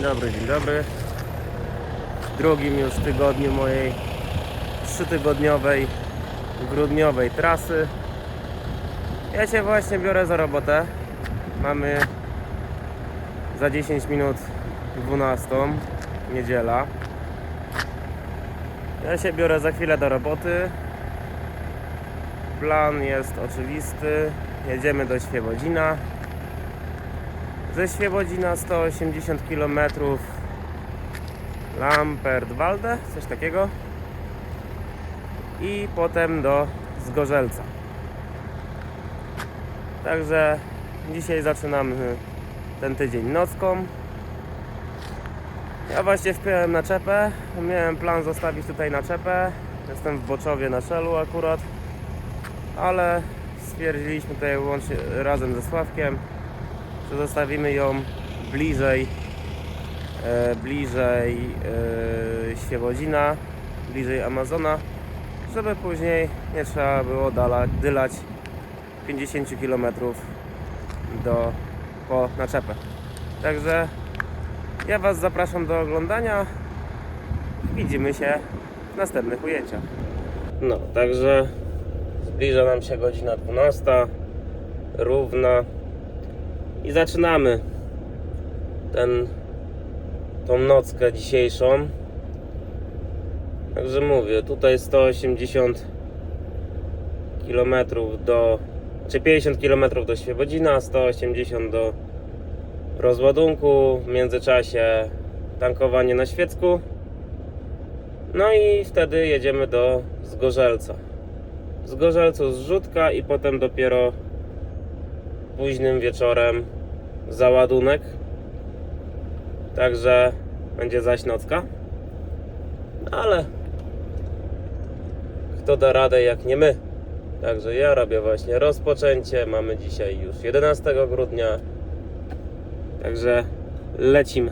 Dzień dobry, dzień dobry. W drugim już tygodniu mojej trzytygodniowej grudniowej trasy. Ja się właśnie biorę za robotę. Mamy za 10 minut 12, niedziela. Ja się biorę za chwilę do roboty. Plan jest oczywisty. Jedziemy do Świebodzina. Ze Świebodzina 180 km Lampertwalde, coś takiego. I potem do Zgorzelca. Także dzisiaj zaczynamy ten tydzień nocką. Ja właśnie wpiąłem naczepę. Miałem plan zostawić tutaj naczepę. Jestem w Boczowie na Szelu akurat. Ale stwierdziliśmy tutaj łącznie razem ze Sławkiem, że zostawimy ją bliżej e, bliżej e, Świebodzina, bliżej Amazona, żeby później nie trzeba było dala, dylać 50 km do, po naczepę. Także ja Was zapraszam do oglądania. Widzimy się w następnych ujęciach. No, także zbliża nam się godzina 12, równa i zaczynamy ten, tą nockę dzisiejszą. Także mówię, tutaj 180 km do, czy 50 km do Świebodzina, 180 do rozładunku, w międzyczasie tankowanie na Świecku. No i wtedy jedziemy do Zgorzelca. Z Gorzelcu zrzutka i potem dopiero późnym wieczorem załadunek. Także będzie zaś nocka. No Ale kto da radę jak nie my. Także ja robię właśnie rozpoczęcie. Mamy dzisiaj już 11 grudnia. Także lecimy.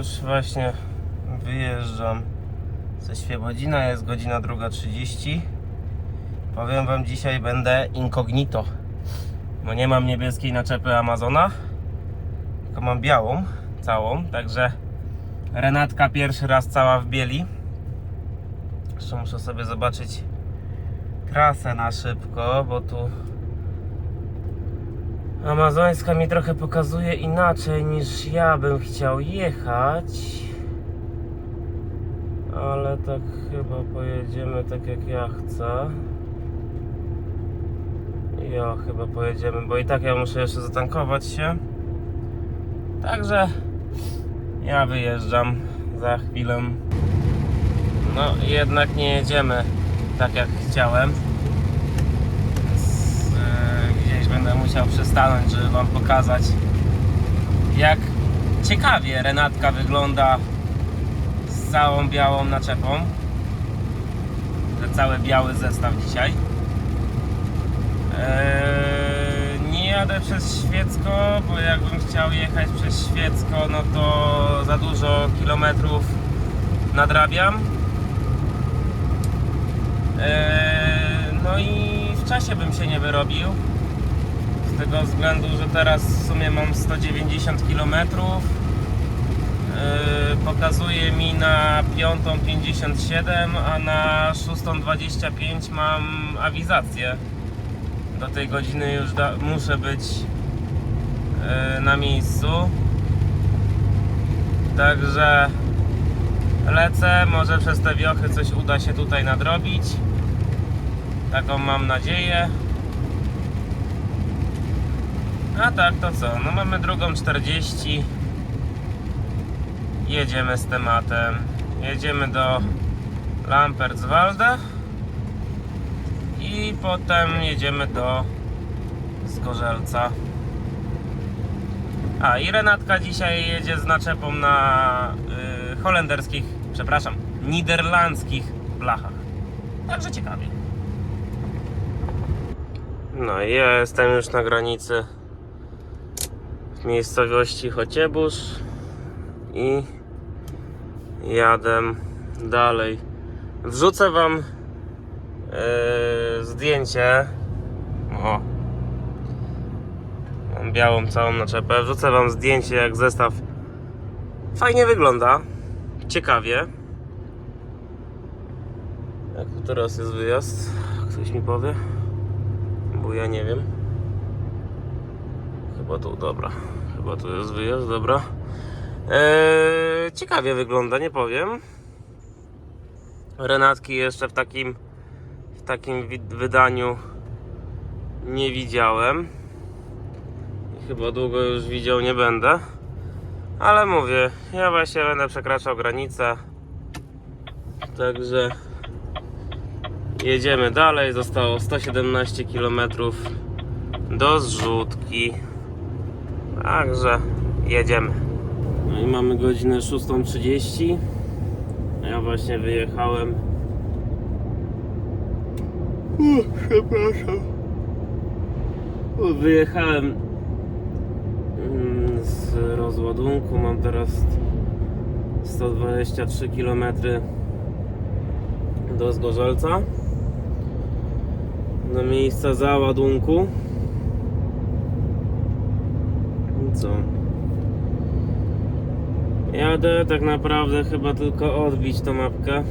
Już właśnie wyjeżdżam ze Świebodzina, jest godzina 2.30 Powiem wam dzisiaj będę incognito Bo nie mam niebieskiej naczepy Amazona Tylko mam białą, całą, także Renatka pierwszy raz cała w bieli. Jeszcze muszę sobie zobaczyć trasę na szybko, bo tu Amazońska mi trochę pokazuje inaczej niż ja bym chciał jechać. Ale tak chyba pojedziemy tak jak ja chcę. Ja chyba pojedziemy, bo i tak ja muszę jeszcze zatankować się. Także ja wyjeżdżam za chwilę. No jednak nie jedziemy tak jak chciałem. Więc, e, gdzieś będę musiał przystanąć, żeby Wam pokazać jak ciekawie Renatka wygląda z całą białą naczepą. Że cały biały zestaw dzisiaj. Eee, nie jadę przez Świecko, bo jakbym chciał jechać przez Świecko, no to za dużo kilometrów nadrabiam. Eee, no i w czasie bym się nie wyrobił. Tego względu, że teraz w sumie mam 190 km. Eee, pokazuje mi na 5.57, a na 6.25 mam awizację. Do tej godziny już da- muszę być eee, na miejscu. Także lecę, może przez te wiochy coś uda się tutaj nadrobić. Taką mam nadzieję. A tak, to co? No mamy drugą 40. Jedziemy z tematem. Jedziemy do Lampertswalde. I potem jedziemy do Zgorzelca. A i Renatka dzisiaj jedzie z naczepą na y, holenderskich, przepraszam, niderlandzkich blachach. Także ciekawie. No i ja jestem już na granicy miejscowości Chociebusz i jadę dalej. Wrzucę wam yy, zdjęcie. O. Mam białą całą naczepę. Wrzucę wam zdjęcie jak zestaw fajnie wygląda. Ciekawie. Jak teraz jest wyjazd? Ktoś mi powie? Bo ja nie wiem. Chyba tu, dobra. Chyba tu jest wyjazd, dobra. Eee, ciekawie wygląda, nie powiem. Renatki jeszcze w takim w takim wydaniu nie widziałem. Chyba długo już widział nie będę. Ale mówię, ja właśnie będę przekraczał granicę. Także jedziemy dalej. Zostało 117 km do zrzutki. Także jedziemy. No i mamy godzinę 6.30. Ja właśnie wyjechałem. Uch, przepraszam. Wyjechałem mm, z rozładunku. Mam teraz 123 km do Zgorzelca. Do miejsca załadunku. I co? Jadę tak naprawdę chyba tylko odbić tą mapkę.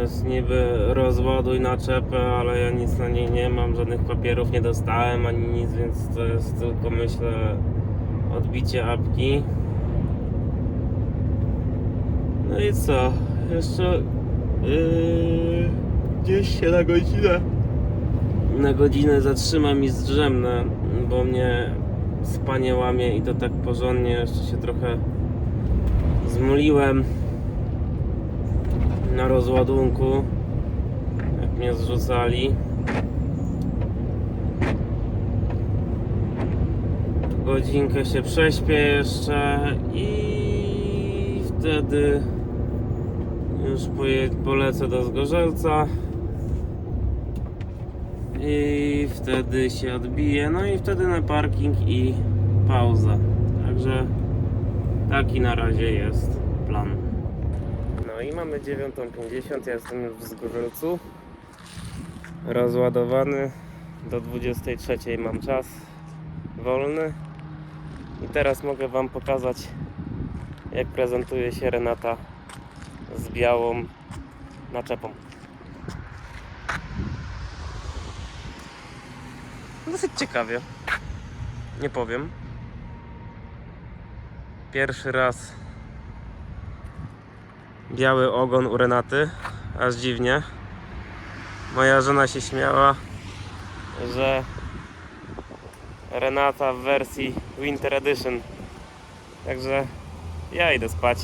Jest niby rozładuj naczepę, ale ja nic na niej nie mam, żadnych papierów nie dostałem ani nic, więc to jest tylko myślę odbicie apki. No i co? Jeszcze yy, gdzieś się na godzinę na godzinę zatrzymam i zdrzemnę, bo mnie spanie łamie i to tak porządnie, jeszcze się trochę zmuliłem na rozładunku, jak mnie zrzucali. Godzinkę się prześpię jeszcze i wtedy już polecę do Zgorzelca i wtedy się odbije, no i wtedy na parking i pauza. Także taki na razie jest plan. No i mamy 9.50, ja jestem już w Zgorzelcu. Rozładowany. Do 23.00 mam czas wolny. I teraz mogę Wam pokazać jak prezentuje się Renata z białą naczepą. Dosyć ciekawie. Nie powiem. Pierwszy raz biały ogon u Renaty. Aż dziwnie. Moja żona się śmiała, że Renata w wersji Winter Edition. Także ja idę spać.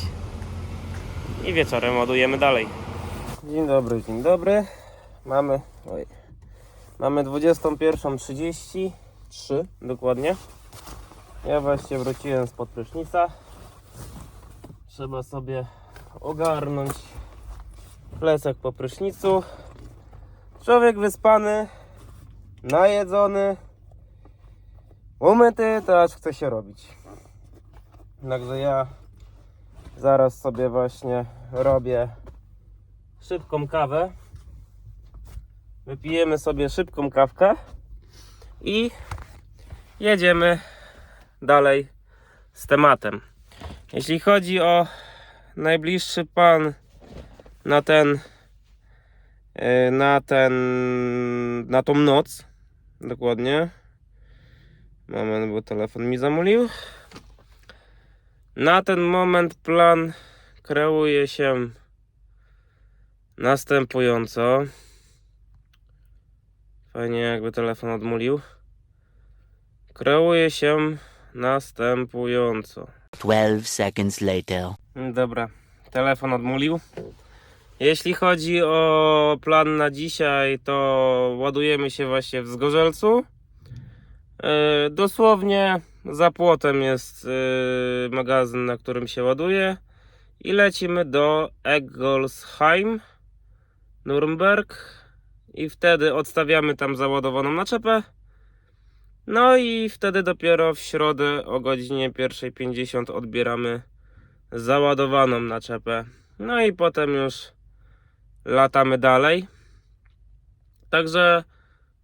I wieczorem ładujemy dalej. Dzień dobry, dzień dobry. Mamy. Oj. Mamy 21.33 dokładnie. Ja właśnie wróciłem spod prysznica. Trzeba sobie ogarnąć plecak po prysznicu. Człowiek wyspany, najedzony, umyty, to aż chce się robić. Także ja zaraz sobie właśnie robię szybką kawę. Wypijemy sobie szybką kawkę i jedziemy dalej z tematem. Jeśli chodzi o najbliższy pan na ten yy, na ten na tą noc dokładnie. Moment, bo telefon mi zamulił. Na ten moment plan kreuje się następująco Fajnie jakby telefon odmulił. kreuje się następująco. 12 seconds later. Dobra, telefon odmulił. Jeśli chodzi o plan na dzisiaj, to ładujemy się właśnie w Zgorzelcu. Yy, dosłownie za płotem jest yy, magazyn, na którym się ładuje. I lecimy do Eggolsheim, Nuremberg. I wtedy odstawiamy tam załadowaną naczepę. No i wtedy dopiero w środę o godzinie 1.50 odbieramy załadowaną naczepę. No i potem już latamy dalej. Także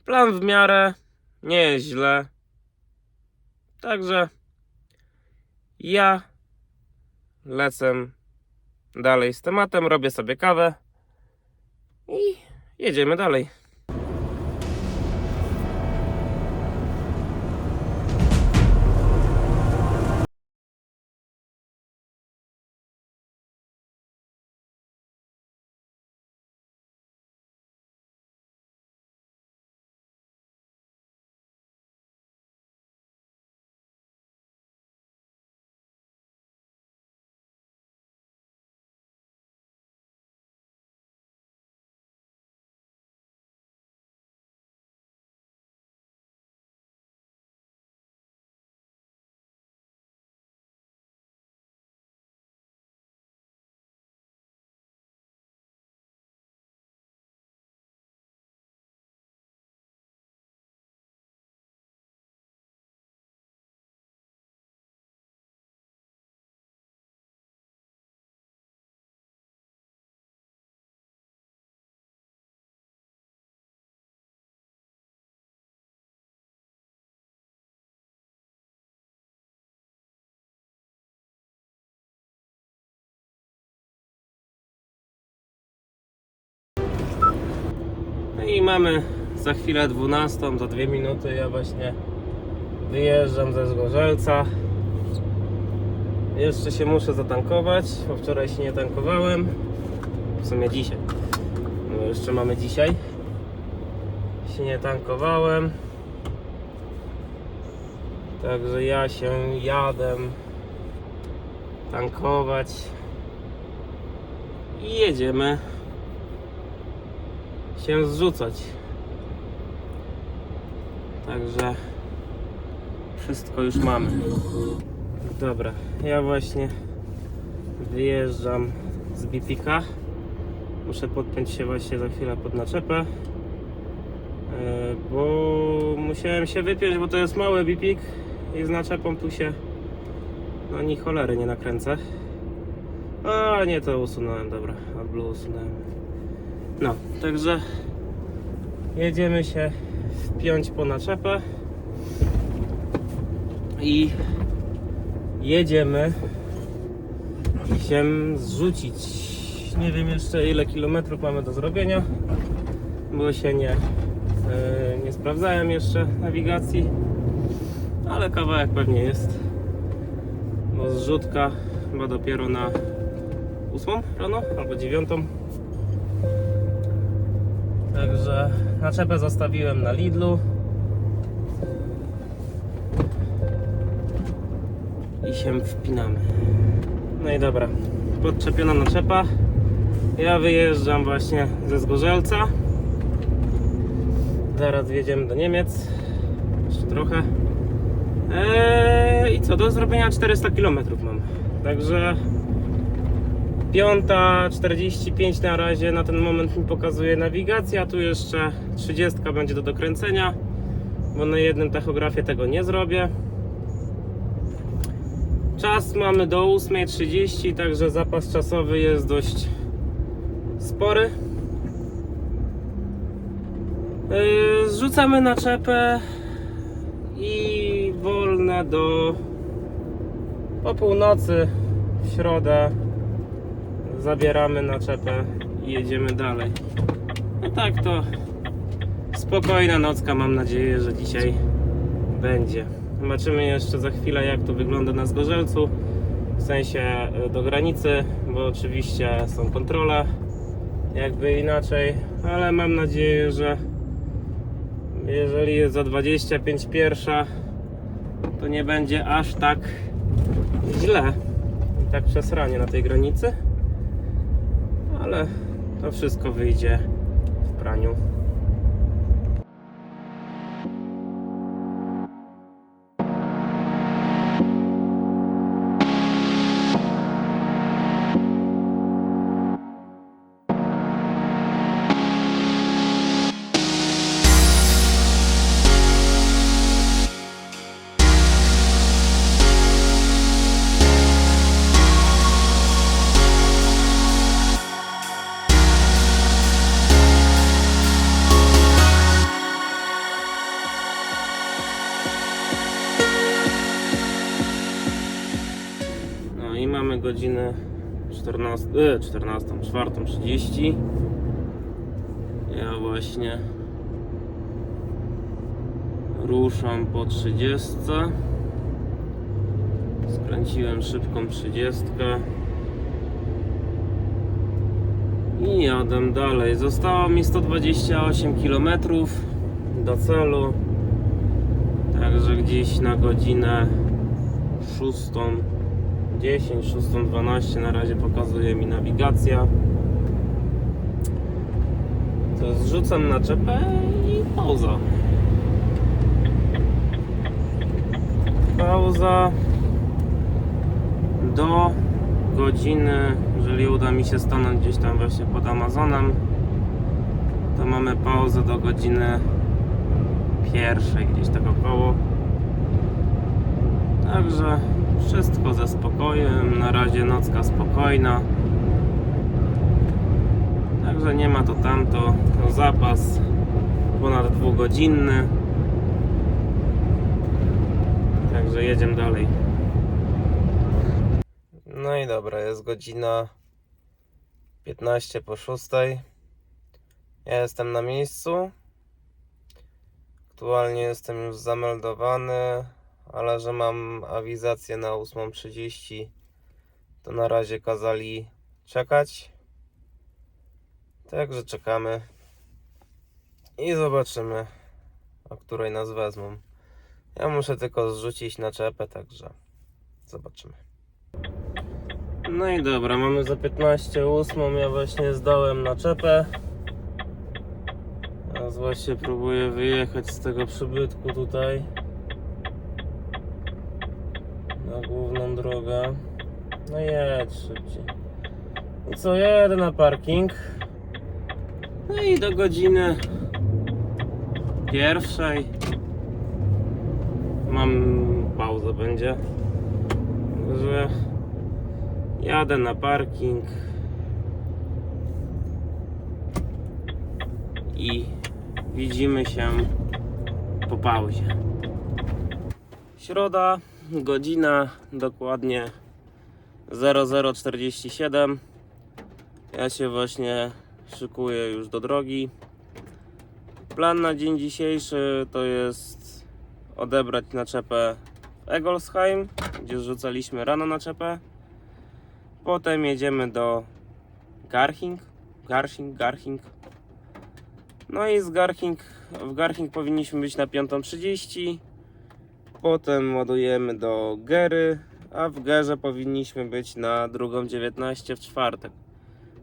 plan w miarę nie jest źle. Także ja lecę dalej z tematem, robię sobie kawę i jedziemy dalej. I mamy za chwilę 12, za 2 minuty. Ja właśnie wyjeżdżam ze Zgorzelca. Jeszcze się muszę zatankować, bo wczoraj się nie tankowałem. W sumie dzisiaj. No jeszcze mamy dzisiaj. Się nie tankowałem. Także ja się jadę tankować. I jedziemy się zrzucać. Także wszystko już mamy. Dobra, ja właśnie wyjeżdżam z Bipika. Muszę podpiąć się właśnie za chwilę pod naczepę. e, Bo musiałem się wypiąć, bo to jest mały Bipik i z naczepą tu się no ni cholery nie nakręcę. A nie, to usunąłem, dobra, albo usunąłem. No, także jedziemy się wpiąć po naczepę i jedziemy się zrzucić. Nie wiem jeszcze ile kilometrów mamy do zrobienia, bo się nie, e, nie sprawdzałem jeszcze nawigacji, ale kawałek pewnie jest, bo zrzutka chyba dopiero na 8 rano albo 9. naczepę zostawiłem na Lidlu. I się wpinamy. No i dobra, podczepiona naczepa. Ja wyjeżdżam właśnie ze Zgorzelca. Zaraz wjedziemy do Niemiec. Jeszcze trochę. Eee, I co, do zrobienia 400 km mam. Także 5.45 na razie na ten moment mi pokazuje nawigacja. Tu jeszcze 30 będzie do dokręcenia, bo na jednym tachografie tego nie zrobię. Czas mamy do 8.30, także zapas czasowy jest dość spory. Yy, Zrzucamy naczepę i wolne do po północy w środę zabieramy naczepę i jedziemy dalej. No tak to spokojna nocka mam nadzieję, że dzisiaj będzie. Zobaczymy jeszcze za chwilę jak to wygląda na Zgorzelcu w sensie e, do granicy, bo oczywiście są kontrole jakby inaczej, ale mam nadzieję, że jeżeli jest za 25 pierwsza to nie będzie aż tak źle i tak przesranie na tej granicy. Ale to wszystko wyjdzie w praniu. Godzinę 14, e, 14, 4.30. Ja właśnie ruszam po 30. Skręciłem szybką 30. I jadę dalej. Zostało mi 128 km do celu. Także gdzieś na godzinę 6. 10, 612 na razie pokazuje mi nawigacja. To zrzucam naczepę i pauza. Pauza do godziny, jeżeli uda mi się stanąć gdzieś tam właśnie pod Amazonem, to mamy pauzę do godziny pierwszej, gdzieś tak około. Także wszystko ze spokojem. Na razie nocka spokojna. Także nie ma to tamto. To zapas ponad dwugodzinny. Także jedziemy dalej. No i dobra, jest godzina 15 po 6. Ja jestem na miejscu. Aktualnie jestem już zameldowany, ale że mam awizację na 8.30, to na razie kazali czekać. Także czekamy i zobaczymy, o której nas wezmą. Ja muszę tylko zrzucić naczepę, także zobaczymy. No i dobra, mamy za 15.08, ja właśnie zdałem naczepę. Teraz właśnie próbuję wyjechać z tego przybytku tutaj na drogę. No jedź szybciej. I co, ja jadę na parking. No i do godziny pierwszej mam pauzę będzie. Także jadę na parking i widzimy się po pauzie. Środa, godzina dokładnie 0047. Ja się właśnie szykuję już do drogi. Plan na dzień dzisiejszy to jest odebrać naczepę w Egolsheim, gdzie zrzucaliśmy rano naczepę. Potem jedziemy do Garching, Garching, Garching. No i z Garching, w Garching powinniśmy być na 5.30. Potem ładujemy do Gery, a w Gerze powinniśmy być na 2.19 w czwartek.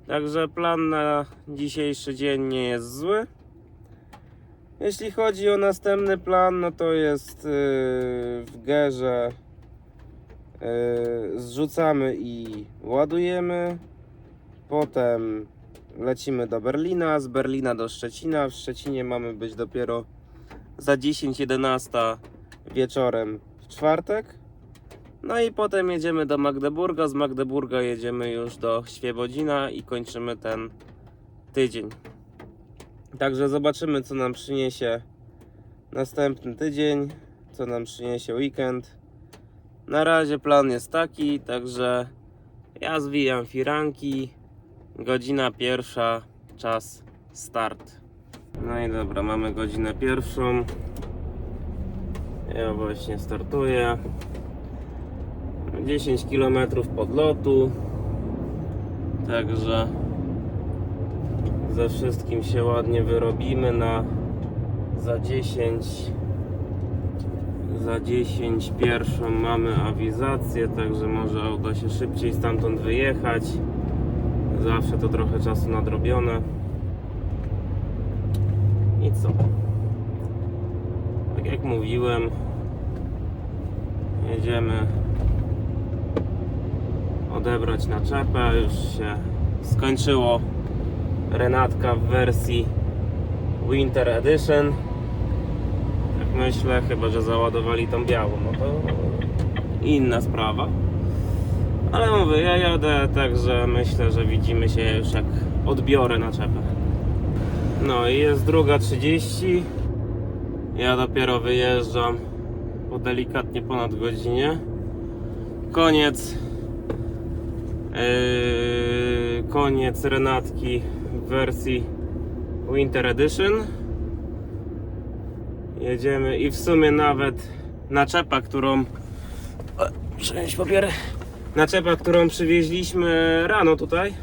Także plan na dzisiejszy dzień nie jest zły. Jeśli chodzi o następny plan, no to jest yy, w Gerze yy, zrzucamy i ładujemy. Potem lecimy do Berlina, z Berlina do Szczecina. W Szczecinie mamy być dopiero za 10-11 wieczorem w czwartek. No i potem jedziemy do Magdeburga, z Magdeburga jedziemy już do Świebodzina i kończymy ten tydzień. Także zobaczymy, co nam przyniesie następny tydzień, co nam przyniesie weekend. Na razie plan jest taki, także ja zwijam firanki. Godzina pierwsza, czas start. No i dobra, mamy godzinę pierwszą. Ja właśnie startuję. 10 km podlotu. Także ze wszystkim się ładnie wyrobimy na za 10 Za 10 pierwszą mamy awizację, także może uda się szybciej stamtąd wyjechać. Zawsze to trochę czasu nadrobione. I co? Tak jak mówiłem, jedziemy odebrać naczepę. Już się skończyło Renatka w wersji Winter Edition. Tak myślę, chyba że załadowali tą białą, no to inna sprawa. Ale mówię, ja jadę, także myślę, że widzimy się już jak odbiorę naczepę. No i jest druga 30. Ja dopiero wyjeżdżam po delikatnie ponad godzinie. Koniec. Yy, koniec Renatki w wersji Winter Edition. Jedziemy i w sumie nawet naczepa, którą. Przejąć papiery. Naczepa, którą przywieźliśmy rano tutaj,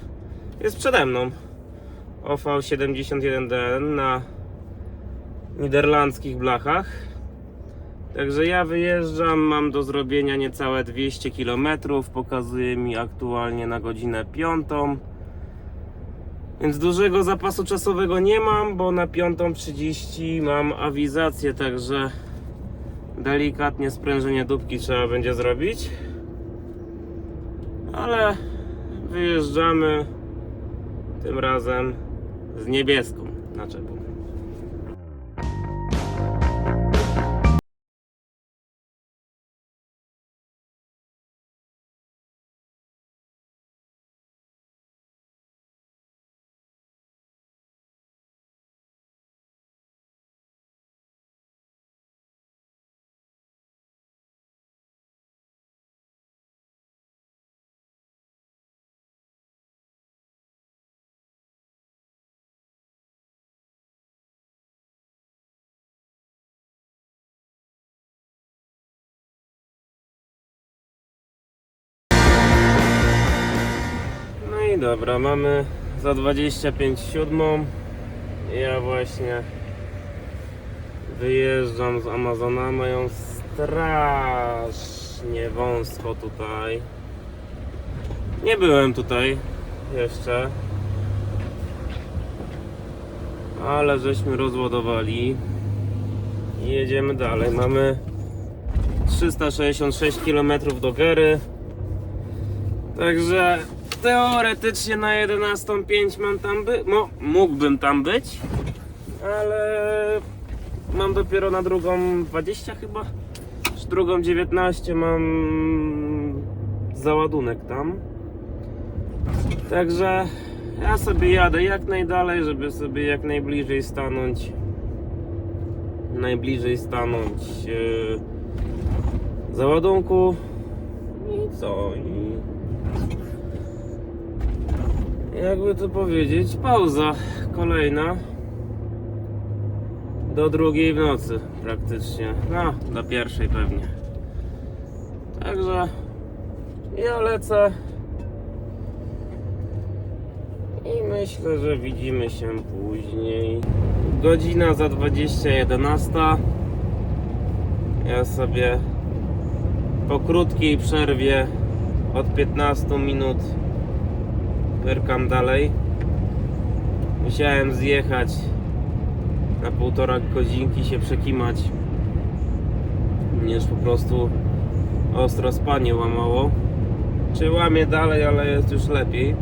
jest przede mną. OV71DN na niderlandzkich blachach. Także ja wyjeżdżam, mam do zrobienia niecałe 200 km, pokazuje mi aktualnie na godzinę 5. Więc dużego zapasu czasowego nie mam, bo na 5.30 mam awizację, także delikatnie sprężenie dupki trzeba będzie zrobić. Ale wyjeżdżamy tym razem z niebieską naczepą. Dobra, mamy za 25 siódmą. Ja właśnie wyjeżdżam z Amazona. Mają strasznie wąsko tutaj. Nie byłem tutaj jeszcze. Ale żeśmy rozładowali. I jedziemy dalej. Mamy 366 km do Gery. Także teoretycznie na 11.05 mam tam być. No, mógłbym tam być, ale mam dopiero na drugą 20 chyba. Czy drugą 19 mam załadunek tam. Także ja sobie jadę jak najdalej, żeby sobie jak najbliżej stanąć. Najbliżej stanąć yy, załadunku. I co? I jakby to powiedzieć, pauza kolejna do drugiej w nocy praktycznie. No, do pierwszej pewnie. Także ja lecę i myślę, że widzimy się później. Godzina za 20.11. Ja sobie po krótkiej przerwie od 15 minut pyrkam dalej. Musiałem zjechać na półtora godzinki się przekimać. Mnie po prostu ostro spanie łamało. Czy łamie dalej, ale jest już lepiej.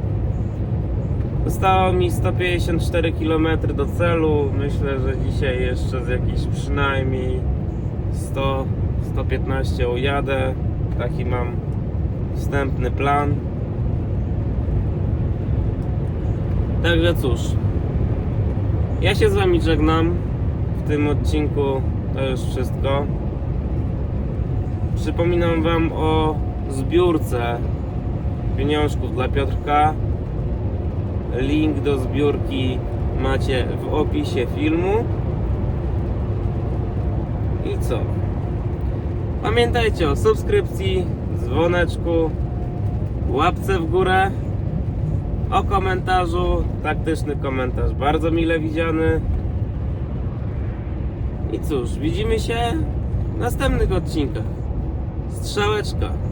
Zostało mi 154 km do celu. Myślę, że dzisiaj jeszcze z jakichś przynajmniej 100-115 ujadę. Taki mam wstępny plan. Także cóż, ja się z Wami żegnam. W tym odcinku to już wszystko. Przypominam Wam o zbiórce pieniążków dla Piotrka. Link do zbiórki macie w opisie filmu. I co? Pamiętajcie o subskrypcji, dzwoneczku, łapce w górę o komentarzu. Taktyczny komentarz bardzo mile widziany. I cóż, widzimy się następnych odcinkach. Strzałeczka.